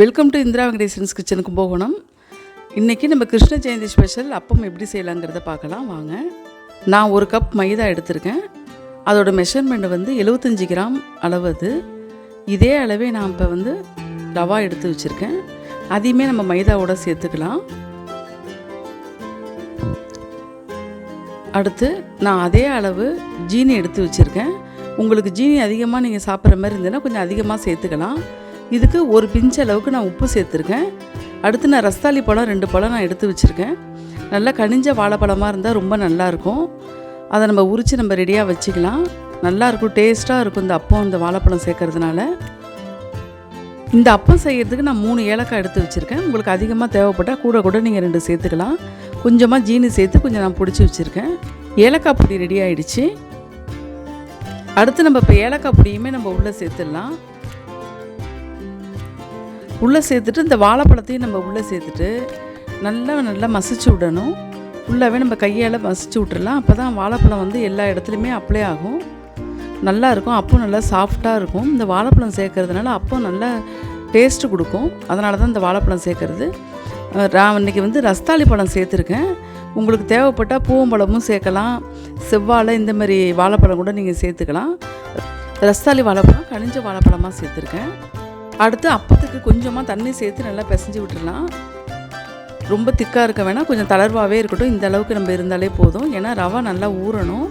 Welcome to Indira Venkateswaran's kitchen Kumbakonam இன்றைக்கி நம்ம Krishna Jayanthi special அப்பம் எப்படி செய்யலாங்கிறத பார்க்கலாம். வாங்க. நான் ஒரு கப் மைதா எடுத்திருக்கேன். அதோட மெஷர்மெண்ட் வந்து 75 கிராம் அளவு அது. இதே அளவே நான் இப்போ வந்து ரவா எடுத்து வச்சுருக்கேன். அதையுமே நம்ம மைதாவோட சேர்த்துக்கலாம். அடுத்து நான் அதே அளவு ஜீனி எடுத்து வச்சுருக்கேன். உங்களுக்கு ஜீனி அதிகமாக நீங்கள் சாப்பிட்ற மாதிரி இருந்ததுன்னா கொஞ்சம் அதிகமாக சேர்த்துக்கலாம். இதுக்கு ஒரு பிஞ்ச அளவுக்கு நான் உப்பு சேர்த்துருக்கேன். அடுத்து நான் ரஸ்தாளி பழம் ரெண்டு பழம் நான் எடுத்து வச்சுருக்கேன். நல்லா கனிஞ்ச வாழைப்பழமாக இருந்தால் ரொம்ப நல்லாயிருக்கும். அதை நம்ம உரித்து நம்ம ரெடியாக வச்சுக்கலாம். நல்லாயிருக்கும் டேஸ்ட்டாக இருக்கும் இந்த அப்பம் இந்த வாழைப்பழம் சேர்க்கறதுனால. இந்த அப்பம் செய்கிறதுக்கு நான் மூணு ஏலக்காய் எடுத்து வச்சுருக்கேன். உங்களுக்கு அதிகமாக தேவைப்பட்டால் கூட கூட நீங்கள் ரெண்டு சேர்த்துக்கலாம். கொஞ்சமாக ஜீனி சேர்த்து கொஞ்சம் நான் பிடிச்சி வச்சுருக்கேன். ஏலக்காய் பொடி ரெடி ஆகிடுச்சு அடுத்து நம்ம இப்போ ஏலக்காய் பொடியுமே நம்ம உள்ளே சேர்த்துடலாம். உள்ளே சேர்த்துட்டு இந்த வாழைப்பழத்தையும் நம்ம உள்ளே சேர்த்துட்டு நல்லா நல்லா மசிச்சு விடணும். ஃபுல்லாகவே நம்ம கையால் மசிச்சு விட்டுறலாம். அப்போ தான் வாழைப்பழம் வந்து எல்லா இடத்துலையுமே அப்ளை ஆகும். நல்லா இருக்கும். அப்போ நல்லா சாஃப்டாக இருக்கும். இந்த வாழைப்பழம் சேர்க்கறதுனால அப்போ நல்லா டேஸ்ட்டு கொடுக்கும். அதனால தான் இந்த வாழைப்பழம் சேர்க்கறது. ரா நான் இன்றைக்கி வந்து ரஸ்தாளி பழம் சேர்த்துருக்கேன். உங்களுக்கு தேவைப்பட்டால் பூவம்பழமும் சேர்க்கலாம். செவ்வாழை இந்த மாதிரி வாழைப்பழம் கூட நீங்கள் சேர்த்துக்கலாம். ரஸ்தாளி வாழைப்பழம் கனிஞ்ச வாழைப்பழமாக சேர்த்துருக்கேன். அடுத்து அப்பத்துக்கு கொஞ்சமாக தண்ணி சேர்த்து நல்லா பிசைஞ்சு விட்டுடலாம் ரொம்ப திக்காக இருக்க வேணாம். கொஞ்சம் தளர்வாகவே இருக்கட்டும். இந்த அளவுக்கு நம்ம இருந்தாலே போதும். ஏன்னா ரவா நல்லா ஊறணும்.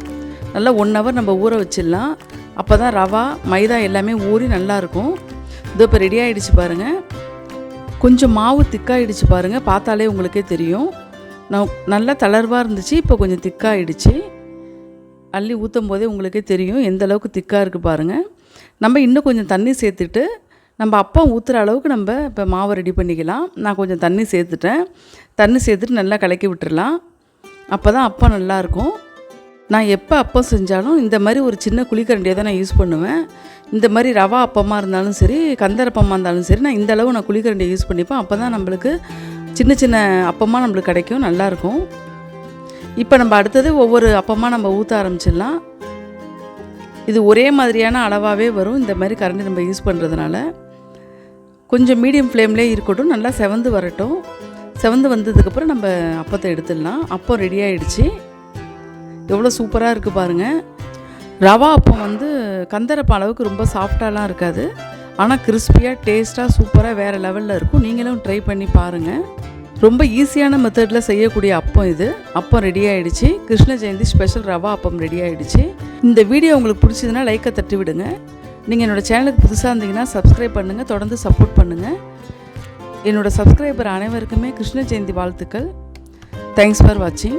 நல்லா ஒன் ஹவர் நம்ம ஊற வச்சிடலாம். அப்போ தான் ரவா மைதா எல்லாமே ஊறி நல்லாயிருக்கும் இதோ இப்போ ரெடி ஆகிடுச்சு பாருங்கள் கொஞ்சம் மாவு திக்காயிடுச்சு பாருங்கள் பார்த்தாலே உங்களுக்கே தெரியும். நான் நல்லா தளர்வாக இருந்துச்சு. இப்போ கொஞ்சம் திக்காயிடுச்சு. அள்ளி ஊற்றும் போதே உங்களுக்கே தெரியும். எந்த அளவுக்கு திக்காக இருக்குது பாருங்கள் நம்ம இன்னும் கொஞ்சம் தண்ணி சேர்த்துட்டு நம்ம அப்பம் ஊற்றுற அளவுக்கு நம்ம இப்போ மாவை ரெடி பண்ணிக்கலாம். நான் கொஞ்சம் தண்ணி சேர்த்துட்டேன். தண்ணி சேர்த்துட்டு நல்லா கலக்கி விட்டுடலாம் அப்போ தான் அப்பம் நல்லாயிருக்கும் நான் எப்போ அப்பம் செஞ்சாலும் இந்த மாதிரி ஒரு சின்ன குழிக்கரண்டியை தான் நான் யூஸ் பண்ணுவேன். இந்த மாதிரி ரவா அப்பமாக இருந்தாலும் சரி கந்தரப்பமாக இருந்தாலும் சரி நான் இந்த அளவு நான் குழிக்கரண்டியை யூஸ் பண்ணிப்பேன். அப்போ தான் நம்மளுக்கு சின்ன சின்ன அப்பமாக நம்மளுக்கு கிடைக்கும் நல்லாயிருக்கும் இப்போ நம்ம அடுத்தது ஒவ்வொரு அப்பமாக நம்ம ஊற்ற ஆரம்பிச்சிடலாம். இது ஒரே மாதிரியான அளவாகவே வரும். இந்த மாதிரி கரண்டி நம்ம யூஸ் பண்ணுறதுனால கொஞ்சம் மீடியம் ஃப்ளேம்லேயே இருக்கட்டும் நல்லா செவந்து வரட்டும். செவந்து வந்ததுக்கப்புறம் நம்ம அப்பத்தை எடுத்துடலாம். அப்பம் ரெடி ஆகிடுச்சு எவ்வளோ சூப்பராக இருக்குது பாருங்கள் ரவா அப்பம் வந்து கந்தரப்பம் அளவுக்கு ரொம்ப சாஃப்டாலாம் இருக்காது. ஆனால் கிறிஸ்பியாக டேஸ்ட்டாக சூப்பராக வேறு லெவலில் இருக்கும். நீங்களும் ட்ரை பண்ணி பாருங்கள் ரொம்ப ஈஸியான மெத்தடில் செய்யக்கூடிய அப்பம் இது. அப்பம் ரெடி ஆயிடுச்சு. கிருஷ்ண ஜெயந்தி ஸ்பெஷல் ரவா அப்பம் ரெடி ஆகிடுச்சு இந்த வீடியோ உங்களுக்கு பிடிச்சதுன்னா லைக்கை தட்டி விடுங்க நீங்கள் என்னோடய சேனலுக்கு புதுசாக இருந்தீங்கன்னா சப்ஸ்கிரைப் பண்ணுங்கள் தொடர்ந்து சப்போர்ட் பண்ணுங்கள் என்னோடய சப்ஸ்கிரைபர் அனைவருக்குமே கிருஷ்ண ஜெயந்தி வாழ்த்துக்கள். தேங்க்ஸ் ஃபார் வாட்சிங்